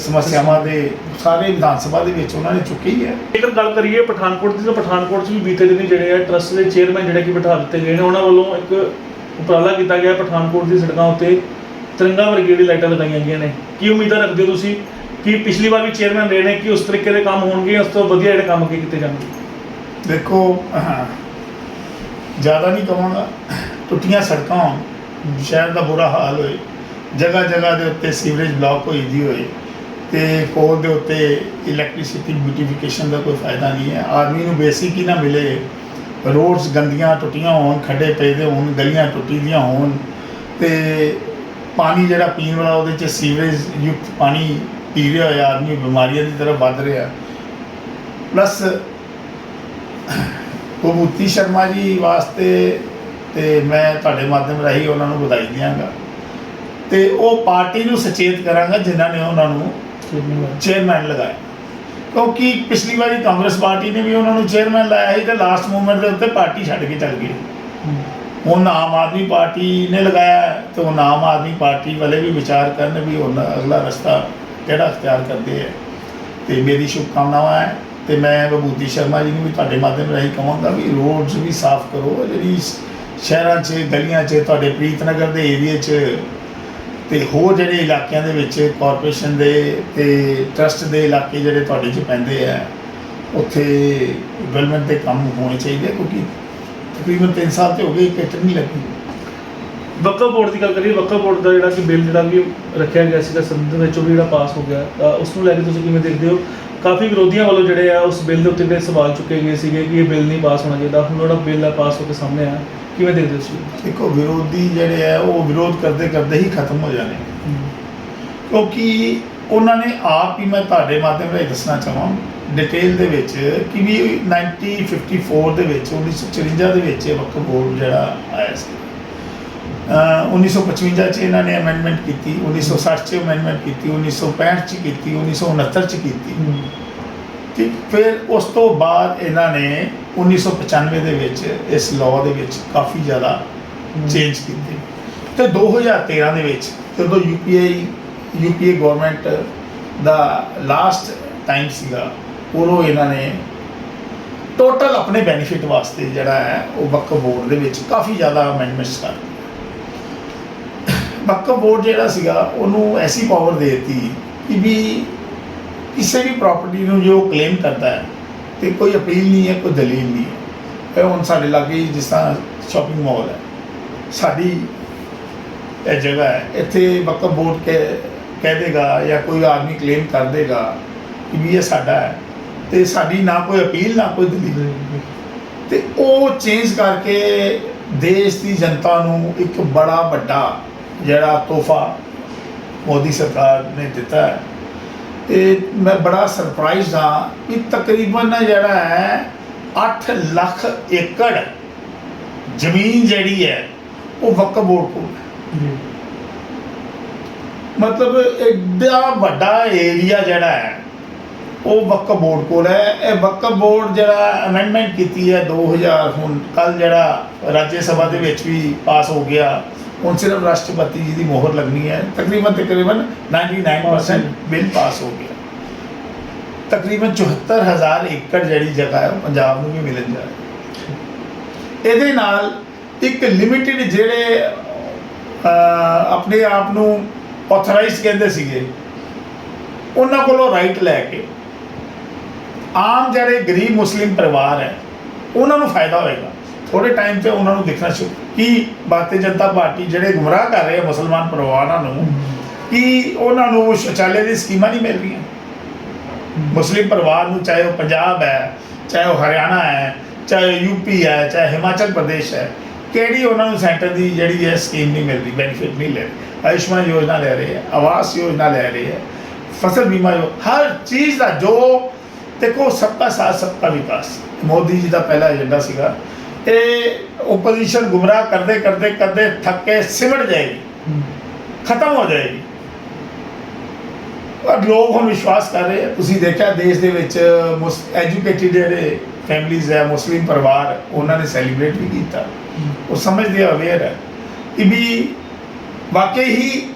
ਸਮੱਸਿਆਵਾਂ ਦੇ ਸਾਰੇ ਵਿਧਾਨ ਸਭਾ ਦੇ ਵਿੱਚ ਉਹਨਾਂ ਨੇ ਚੁੱਕੀ ਹੈ। ਜੇਕਰ ਗੱਲ ਕਰੀਏ ਪਠਾਨਕੋਟ ਦੀ ਤਾਂ ਪਠਾਨਕੋਟ 'ਚ ਵੀ ਬੀਤੇ ਦਿਨੀ ਜਿਹੜੇ ਆ ਟਰਸਟ ਦੇ ਚੇਅਰਮੈਨ ਜਿਹੜੇ ਕਿ ਬਿਠਾ ਦਿੱਤੇ ਗਏ ਨੇ ਉਹਨਾਂ ਵੱਲੋਂ ਇੱਕ ਉਪਰਾਲਾ ਕੀਤਾ ਗਿਆ ਪਠਾਨਕੋਟ ਦੀ ਸੜਕਾਂ ਉੱਤੇ। ਤਿਰੰਗਾ ਵਰਗੀ ਜਿਹੜੀ ਲਾਈਟਾਂ ਲਗਾਈਆਂ ਗਈਆਂ ਨੇ। ਕੀ ਉਮੀਦਾਂ ਰੱਖਦੇ ਹੋ ਤੁਸੀਂ ਕਿ ਪਿਛਲੀ ਵਾਰ ਵੀ ਚੇਅਰਮੈਨ ਰਹੇ ਨੇ ਕਿ ਉਸ ਤਰੀਕੇ ਦੇ ਕੰਮ ਹੋਣਗੇ ਉਸ ਤੋਂ ਵਧੀਆ ਜਿਹੜੇ ਕੰਮ ਅੱਗੇ ਕੀਤੇ ਜਾਣਗੇ? ਦੇਖੋ ਜ਼ਿਆਦਾ ਨਹੀਂ ਕਹਾਂਗਾ ਟੁੱਟੀਆਂ ਸੜਕਾਂ ਹੋਣ ਸ਼ਹਿਰ ਦਾ ਬੁਰਾ ਹਾਲ ਹੋਏ। ਜਗ੍ਹਾ ਜਗ੍ਹਾ ਦੇ ਉੱਤੇ ਸੀਵਰੇਜ ਬਲਾਕ ਹੋਈ ਦੀ ਹੋਏ ਤੇ ਕੋਲ ਦੇ ਉੱਤੇ ਇਲੈਕਟ੍ਰਿਸਿਟੀ ਬਿਊਟੀਫਿਕੇਸ਼ਨ ਦਾ ਕੋਈ ਫਾਇਦਾ ਨਹੀਂ ਹੈ। ਆਦਮੀ ਨੂੰ ਬੇਸਿਕ ਹੀ ਨਾ ਮਿਲੇ। ਰੋਡਸ ਗੰਦੀਆਂ ਟੁੱਟੀਆਂ ਹੋਣ, ਖੱਡੇ ਪਏ ਦੇ ਹੋਣ, ਗਲੀਆਂ ਟੁੱਟੀ ਦੀਆਂ ਹੋਣ ਤੇ ਪਾਣੀ ਜਿਹੜਾ ਪੀਣ ਵਾਲਾ ਉਹਦੇ ਚ ਸੀਵਰੇਜ ਯੁਕਤ ਪਾਣੀ ਪੀ ਰਿਹਾ ਹੋਇਆ, ਆਦਮੀ ਬਿਮਾਰੀਆਂ ਦੀ ਤਰਫ ਵੱਧ ਰਿਹਾ। ਪਲੱਸ ਵਿਭੂਤੀ ਸ਼ਰਮਾ ਜੀ ਵਾਸਤੇ ਤੇ ਮੈਂ ਤੁਹਾਡੇ ਮਾਧਿਅਮ ਰਾਹੀਂ ਉਹਨਾਂ ਨੂੰ ਵਧਾਈ ਦਿਆਂਗਾ। ਤੇ ਉਹ ਪਾਰਟੀ ਨੂੰ ਸੁਚੇਤ ਕਰਾਂਗਾ ਜਿਨ੍ਹਾਂ ਨੇ ਉਹਨਾਂ ਨੂੰ ਚੇਅਰਮੈਨ ਲਗਾਇਆ। ਕਿਉਂਕਿ ਪਿਛਲੀ ਵਾਰੀ ਕਾਂਗਰਸ ਪਾਰਟੀ ਨੇ ਵੀ ਉਹਨਾਂ ਨੂੰ ਚੇਅਰਮੈਨ ਲਾਇਆ ਸੀ ਤੇ ਲਾਸਟ ਮੂਮੈਂਟ ਦੇ ਉੱਤੇ ਪਾਰਟੀ ਛੱਡ ਕੇ ਚੱਲ ਗਈ। ਹੁਣ ਆਮ ਆਦਮੀ ਪਾਰਟੀ ਨੇ ਲਗਾਇਆ ਤੇ ਹੁਣ ਆਮ ਆਦਮੀ ਪਾਰਟੀ ਵਾਲੇ ਵੀ ਵਿਚਾਰ ਕਰਨ ਵੀ ਹੁਣ ਅਗਲਾ ਰਸਤਾ ਕਿਹੜਾ ਅਖਤਿਆਰ ਕਰਦੇ ਹੈ ਤੇ ਮੇਰੀ ਸ਼ੁਭਕਾਮਨਾਵਾਂ ਹੈ ਤੇ ਮੈਂ ਵਿਭੂਤੀ ਸ਼ਰਮਾ ਜੀ ਨੂੰ ਵੀ ਤੁਹਾਡੇ ਮਾਧਿਅਮ ਰਾਹੀਂ ਕਹਾਂਗਾ ਵੀ ਰੋਡਸ ਵੀ ਸਾਫ਼ ਕਰੋ। ਜਿਹੜੀ ਸ਼ਹਿਰਾਂ 'ਚ ਗਲੀਆਂ 'ਚ ਤੁਹਾਡੇ ਪ੍ਰੀਤਨਗਰ ਦੇ ਏਰੀਏ 'ਚ ਤੇ ਹੋਰ ਜਿਹੜੇ ਇਲਾਕਿਆਂ ਦੇ ਵਿੱਚ ਕਾਰਪੋਰੇਸ਼ਨ ਦੇ ਤੇ ਟਰਸਟ ਦੇ ਇਲਾਕੇ ਜਿਹੜੇ ਤੁਹਾਡੇ 'ਚ ਪੈਂਦੇ ਆ, ਉੱਥੇ ਡਿਵੈਲਪਮੈਂਟ ਦੇ ਕੰਮ ਹੋਣੇ ਚਾਹੀਦੇ ਆ ਕਿਉਂਕਿ ਤਕਰੀਬਨ 3 ਸਾਲ ਤੇ ਹੋ ਗਏ, ਇੱਕ ਨਹੀਂ ਲੱਗੀ। ਵਕਫ ਬੋਰਡ ਦੀ ਗੱਲ ਕਰੀਏ ਵਕਫ ਬੋਰਡ ਦਾ ਜਿਹੜਾ ਕਿ ਬਿੱਲ ਜਿਹੜਾ ਕਿ ਰੱਖਿਆ ਗਿਆ ਸੀਗਾ ਸੰਸਦ ਵਿੱਚ ਉਹ ਵੀ ਜਿਹੜਾ ਪਾਸ ਹੋ ਗਿਆ, ਤਾਂ ਉਸ ਨੂੰ ਲੈ ਕੇ ਤੁਸੀਂ ਕਿਵੇਂ ਦੇਖਦੇ ਹੋ? ਕਾਫੀ ਵਿਰੋਧੀਆਂ ਵੱਲੋਂ ਜਿਹੜੇ ਆ, ਉਸ ਬਿੱਲ ਦੇ ਉੱਤੇ ਜਿਹੜੇ ਸਵਾਲ ਚੁੱਕੇ ਗਏ ਸੀਗੇ ਕਿ ਇਹ ਬਿੱਲ ਨਹੀਂ ਪਾਸ ਹੋਣਾ ਚਾਹੀਦਾ। ਹੁਣ ਜਿਹੜਾ ਬਿੱਲ ਆ ਪਾਸ ਹੋ ਕੇ ਸਾਹਮਣੇ ਆਇਆ। ਕਿਵੇਂ ਦੇਖਦੇ ਤੁਸੀਂ ਦੇਖੋ ਵਿਰੋਧੀ ਜਿਹੜੇ ਆ ਉਹ ਵਿਰੋਧ ਕਰਦੇ ਕਰਦੇ ਹੀ ਖਤਮ ਹੋ ਜਾਣੇ। ਕਿਉਂਕਿ ਉਹਨਾਂ ਨੇ ਆਪ ਹੀ ਮੈਂ ਤੁਹਾਡੇ ਮਾਧਿਅਮ ਰਾਹੀਂ ਦੱਸਣਾ ਚਾਹਾਂ ਡਿਟੇਲ ਦੇ ਵਿੱਚ ਕਿ ਵੀ 1954 ਦੇ ਵਿੱਚ 1954 ਦੇ ਵਿੱਚ ਇਹ ਵਕਫ ਬੋਰਡ ਜਿਹੜਾ ਆਇਆ ਸੀ। ਅਹ 1955 ਚ ਇਹਨਾਂ ਨੇ ਅਮੈਂਡਮੈਂਟ ਕੀਤੀ 1960 ਚ ਅਮੈਂਡਮੈਂਟ ਕੀਤੀ 1965 ਚ ਕੀਤੀ 1969 ਚ ਕੀਤੀ। ਠੀਕ ਫਿਰ ਉਸ ਤੋਂ ਬਾਅਦ ਇਹਨਾਂ ਨੇ 1995 ਦੇ ਵਿੱਚ ਇਸ ਲਾਅ ਦੇ ਵਿੱਚ ਕਾਫੀ ਜ਼ਿਆਦਾ ਚੇਂਜ ਕੀਤੇ। ਤੇ 2013 ਦੇ ਵਿੱਚ ਜਦੋਂ ਯੂਪੀਆਈ ਯੂਪੀਏ ਗਵਰਨਮੈਂਟ ਦਾ ਲਾਸਟ ਟਾਈਮ ਸੀਗਾ ਉਦੋਂ ਇਹਨਾਂ ਨੇ ਟੋਟਲ ਆਪਣੇ ਬੈਨੀਫਿਟ ਵਾਸਤੇ ਜਿਹੜਾ ਹੈ ਉਹ ਵਕਫ ਬੋਰਡ ਦੇ ਵਿੱਚ ਕਾਫੀ ਜ਼ਿਆਦਾ ਅਮੈਂਡਮੈਂਟਸ ਕਰ ਵਕਫ ਬੋਰਡ ਜਿਹੜਾ ਸੀਗਾ ਉਹਨੂੰ ਐਸੀ ਪਾਵਰ ਦੇ ਦਿੱਤੀ ਕਿ ਵੀ ਕਿਸੇ ਵੀ ਪ੍ਰਾਪਰਟੀ ਨੂੰ ਜੋ ਕਲੇਮ ਕਰਦਾ ਹੈ ਤੇ ਕੋਈ ਅਪੀਲ ਨਹੀਂ ਹੈ, ਕੋਈ ਦਲੀਲ ਨਹੀਂ ਹੈ। ਇਹ ਹੁਣ ਸਾਡੇ ਲਾਗੇ ਜਿਸ ਤਰ੍ਹਾਂ ਸ਼ਾਪਿੰਗ ਮਾਲ ਹੈ, ਸਾਡੀ ਇਹ ਜਗ੍ਹਾ ਹੈ, ਇੱਥੇ ਵਕਫ ਬੋਰਡ ਕੇ ਕਹਿ ਦੇਗਾ ਜਾਂ ਕੋਈ ਆਦਮੀ ਕਲੇਮ ਕਰ ਦੇਗਾ ਕਿ ਵੀ ਇਹ ਸਾਡਾ ਹੈ ਤੇ ਸਾਡੀ ਨਾ ਕੋਈ ਅਪੀਲ ਨਾ ਕੋਈ ਦਲੀਲ। ਤੇ ਉਹ ਚੇਂਜ ਕਰਕੇ ਦੇਸ਼ ਦੀ ਜਨਤਾ ਨੂੰ ਇੱਕ ਬੜਾ ਵੱਡਾ ਜਿਹੜਾ ਤੋਹਫਾ ਮੋਦੀ ਸਰਕਾਰ ਨੇ ਦਿੱਤਾ ਹੈ। ਤੇ ਮੈਂ ਬੜਾ ਸਰਪ੍ਰਾਈਜ਼ ਹਾਂ ਕਿ ਤਕਰੀਬਨ ਜਿਹੜਾ ਹੈ 8 ਲੱਖ ਏਕੜ ਜ਼ਮੀਨ ਜਿਹੜੀ ਹੈ ਉਹ ਵਕਫ ਬੋਰਡ ਕੋਲ ਹੈ। ਮਤਲਬ ਐਡਾ ਵੱਡਾ ਏਰੀਆ ਜਿਹੜਾ ਹੈ ਉਹ ਵਕਫ ਬੋਰਡ ਕੋਲ ਹੈ। ਇਹ ਵਕਫ ਬੋਰਡ ਜਿਹੜਾ ਅਮੈਂਡਮੈਂਟ ਕੀਤੀ ਹੈ 2000 ਹੁਣ ਕੱਲ ਜਿਹੜਾ ਰਾਜ ਸਭਾ ਦੇ ਵਿੱਚ ਵੀ ਪਾਸ ਹੋ ਗਿਆ। ਹੁਣ ਸਿਰਫ ਰਾਸ਼ਟਰਪਤੀ ਜੀ ਦੀ ਮੋਹਰ ਲੱਗਣੀ ਹੈ। ਤਕਰੀਬਨ ਤਕਰੀਬਨ 99% ਬਿੱਲ ਪਾਸ ਹੋ ਗਿਆ। ਤਕਰੀਬਨ 74000 ਏਕੜ ਜਿਹੜੀ ਜਗ੍ਹਾ ਹੈ, ਉਹ ਪੰਜਾਬ ਨੂੰ ਵੀ ਮਿਲਣ ਜਾ ਰਹੀ ਇਹਦੇ ਨਾਲ ਇੱਕ ਲਿਮਿਟਿਡ ਜਿਹੜੇ ਆਪਣੇ ਆਪ ਨੂੰ ਆਥੋਰਾਈਜ਼ ਕਹਿੰਦੇ ਸੀਗੇ, ਉਹਨਾਂ ਕੋਲੋਂ ਰਾਈਟ ਲੈ ਕੇ ਆਮ ਜਿਹੜੇ ਗਰੀਬ ਮੁਸਲਿਮ ਪਰਿਵਾਰ ਹੈ, ਉਹਨਾਂ ਨੂੰ ਫਾਇਦਾ ਹੋਏਗਾ। ਥੋੜੇ ਟਾਈਮ ਤੇ ਉਹਨਾਂ ਨੂੰ ਦੇਖਣਾ ਸ਼ੁਰੂ ਕਿ ਭਾਰਤੀ ਜਨਤਾ ਪਾਰਟੀ ਜਿਹੜੇ ਗੁੰਮਰਾਹ ਕਰ ਰਹੇ ਆ ਮੁਸਲਮਾਨ ਪਰਿਵਾਰਾਂ ਨੂੰ, ਕਿ ਉਹਨਾਂ ਨੂੰ ਸ਼ੌਚਾਲੇ ਦੀ ਸਕੀਮਾਂ ਨਹੀਂ ਮਿਲ ਰਹੀਆਂ? ਮੁਸਲਿਮ ਪਰਿਵਾਰ ਨੂੰ ਚਾਹੇ ਉਹ ਪੰਜਾਬ ਹੈ, ਚਾਹੇ ਉਹ ਹਰਿਆਣਾ ਹੈ, ਚਾਹੇ ਯੂਪੀ ਹੈ, ਚਾਹੇ ਹਿਮਾਚਲ ਪ੍ਰਦੇਸ਼ ਹੈ, ਕਿਹੜੀ ਉਹਨਾਂ ਨੂੰ ਸੈਂਟਰ ਦੀ ਜਿਹੜੀ ਹੈ ਸਕੀਮ ਨਹੀਂ ਮਿਲ ਰਹੀ ਬੈਨੀਫਿਟ ਨਹੀਂ ਲੈ ਰਹੇ? ਆਯੁਸ਼ਮਾਨ ਯੋਜਨਾ ਲੈ ਰਹੇ ਹੈ ਆਵਾਸ ਯੋਜਨਾ ਲੈ ਰਹੇ ਹੈ ਫਸਲ ਬੀਮਾ ਯੋ, ਹਰ ਚੀਜ਼ ਦਾ ਜੋ ਦੇਖੋ ਸਭ ਸਬਕਾ ਸਾਥ, ਸਭ ਸਬਕਾ ਵਿਕਾਸ। ਮੋਦੀ ਜੀ ਦਾ ਪਹਿਲਾ ਏਜੰਡਾ ਸੀਗਾ ਇਹ ਓਪੋਜੀਸ਼ਨ ਗੁੰਮਰਾਹ ਕਰਦੇ ਕਰਦੇ ਕਰਦੇ ਥੱਕ ਸਿਮਟ ਜਾਏਗੀ। ਖਤਮ ਹੋ ਜਾਏਗੀ। ਔਰ ਲੋਕ ਹੁਣ ਵਿਸ਼ਵਾਸ ਕਰ ਰਹੇ ਆ। ਤੁਸੀਂ ਦੇਖਿਆ ਦੇਸ਼ ਦੇ ਵਿੱਚ ਐਜੂਕੇਟਿਡ ਜਿਹੜੇ ਫੈਮਲੀਜ਼ ਹੈ ਮੁਸਲਿਮ ਪਰਿਵਾਰ ਉਹਨਾਂ ਨੇ ਸੈਲੀਬ੍ਰੇਟ ਵੀ ਕੀਤਾ। ਉਹ ਸਮਝਦੇ ਆ ਅਵੇਅਰ ਹੈ ਕਿ ਵੀ ਵਾਕਈ ਹੀ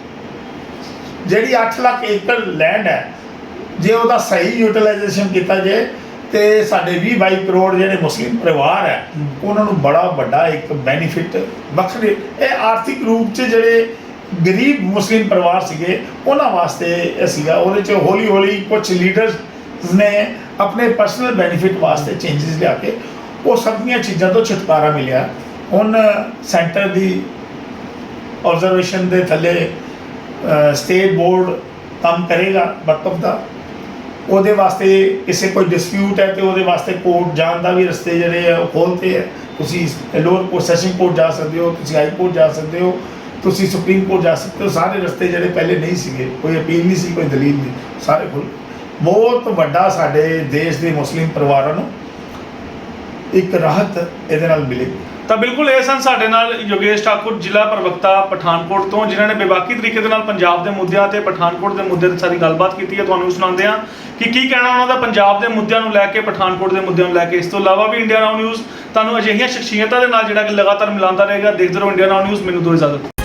ਜਿਹੜੀ 8 ਲੱਖ ਏਕੜ ਲੈਂਡ ਹੈ ਜੇ ਉਹਦਾ ਸਹੀ ਯੂਟਿਲਾਈਜੇਸ਼ਨ ਕੀਤਾ ਜੇ ਤੇ ਸਾਡੇ 20 22 ਕਰੋੜ ਜਿਹੜੇ ਮੁਸਲਿਮ ਪਰਿਵਾਰ ਹੈ ਉਹਨਾਂ ਨੂੰ ਬੜਾ ਵੱਡਾ ਇੱਕ ਬੈਨੀਫਿਟ ਵੱਖਰੇ ਇਹ ਆਰਥਿਕ ਰੂਪ 'ਚ ਜਿਹੜੇ ਗਰੀਬ ਮੁਸਲਿਮ ਪਰਿਵਾਰ ਸੀਗੇ ਉਹਨਾਂ ਵਾਸਤੇ ਇਹ ਸੀਗਾ। ਉਹਦੇ 'ਚ ਹੌਲੀ ਹੌਲੀ ਕੁਝ ਲੀਡਰਸ ਨੇ ਆਪਣੇ ਪਰਸਨਲ ਬੈਨੀਫਿਟ ਵਾਸਤੇ ਚੇਂਜਸ ਲਿਆ ਕੇ ਉਹ ਸਭ ਦੀਆਂ ਚੀਜ਼ਾਂ ਤੋਂ ਛੁਟਕਾਰਾ ਮਿਲਿਆ। ਹੁਣ ਸੈਂਟਰ ਦੀ ਆਬਜ਼ਰਵੇਸ਼ਨ ਦੇ ਥੱਲੇ ਸਟੇਟ ਬੋਰਡ ਕੰਮ ਕਰੇਗਾ ਵਕਫ ਦਾ। ਉਹਦੇ ਵਾਸਤੇ ਕਿਸੇ ਕੋਈ ਡਿਸਪਿਊਟ ਹੈ ਤੇ ਉਹਦੇ ਵਾਸਤੇ ਕੋਰਟ ਜਾਣ ਦਾ ਵੀ ਰਸਤੇ ਜਿਹੜੇ ਆ ਉਹ ਖੋਲ੍ਹਤੇ ਹੈ ਤੁਸੀਂ ਲੋਅਰ ਕੋਰਟ, ਸੈਸ਼ਨ ਕੋਰਟ ਜਾ ਸਕਦੇ ਹੋ, ਤੁਸੀਂ ਹਾਈ ਕੋਰਟ ਜਾ ਸਕਦੇ ਹੋ, ਤੁਸੀਂ ਸੁਪਰੀਮ ਕੋਰਟ ਜਾ ਸਕਦੇ ਹੋ। ਸਾਰੇ ਰਸਤੇ ਜਿਹੜੇ ਪਹਿਲੇ ਨਹੀਂ ਸੀਗੇ, ਕੋਈ ਅਪੀਲ ਨਹੀਂ ਸੀ, ਕੋਈ ਦਲੀਲ ਨਹੀਂ, ਸਾਰੇ ਖੁੱਲ ਬਹੁਤ ਵੱਡਾ ਸਾਡੇ ਦੇਸ਼ ਦੇ ਮੁਸਲਿਮ ਪਰਿਵਾਰਾਂ ਨੂੰ ਇੱਕ ਰਾਹਤ ਇਹਦੇ ਨਾਲ ਮਿਲੇਗੀ ਤਾਂ ਬਿਲਕੁਲ ਇਹ ਸਨ ਸਾਡੇ ਨਾਲ ਯੋਗੇਸ਼ ਠਾਕੁਰ, ਜ਼ਿਲ੍ਹਾ ਪ੍ਰਵਕਤਾ ਪਠਾਨਕੋਟ ਤੋਂ, ਜਿਨ੍ਹਾਂ ਨੇ ਬੇਬਾਕੀ ਤਰੀਕੇ ਦੇ ਨਾਲ ਪੰਜਾਬ ਦੇ ਮੁੱਦਿਆਂ ਤੇ ਪਠਾਨਕੋਟ ਦੇ ਮੁੱਦੇ ਤੇ ਸਾਰੀ ਗੱਲਬਾਤ ਕੀਤੀ ਹੈ। ਤੁਹਾਨੂੰ ਸੁਣਾਉਂਦੇ ਹਾਂ ਕਿ ਕੀ ਕਹਿਣਾ ਉਹਨਾਂ ਦਾ ਪੰਜਾਬ ਦੇ ਮੁੱਦਿਆਂ ਨੂੰ ਲੈ ਕੇ, ਪਠਾਨਕੋਟ ਦੇ ਮੁੱਦਿਆਂ ਨੂੰ ਲੈ ਕੇ। ਇਸ ਤੋਂ ਇਲਾਵਾ ਵੀ ਇੰਡੀਆ ਨਾਓ ਨਿਊਜ਼ ਤੁਹਾਨੂੰ ਅਜਿਹੀਆਂ ਸ਼ਖਸੀਅਤਾਂ ਦੇ ਨਾਲ ਜਿਹੜਾ ਕਿ ਲਗਾਤਾਰ ਮਿਲਾਉਂਦਾ ਰਹੇਗਾ। ਦੇਖਦੇ ਰਹੋ ਇੰਡੀਆ ਨਾਓ ਨਿਊਜ਼, ਮੈਨੂੰ ਦੋ ਇਜਾਜ਼ਤ।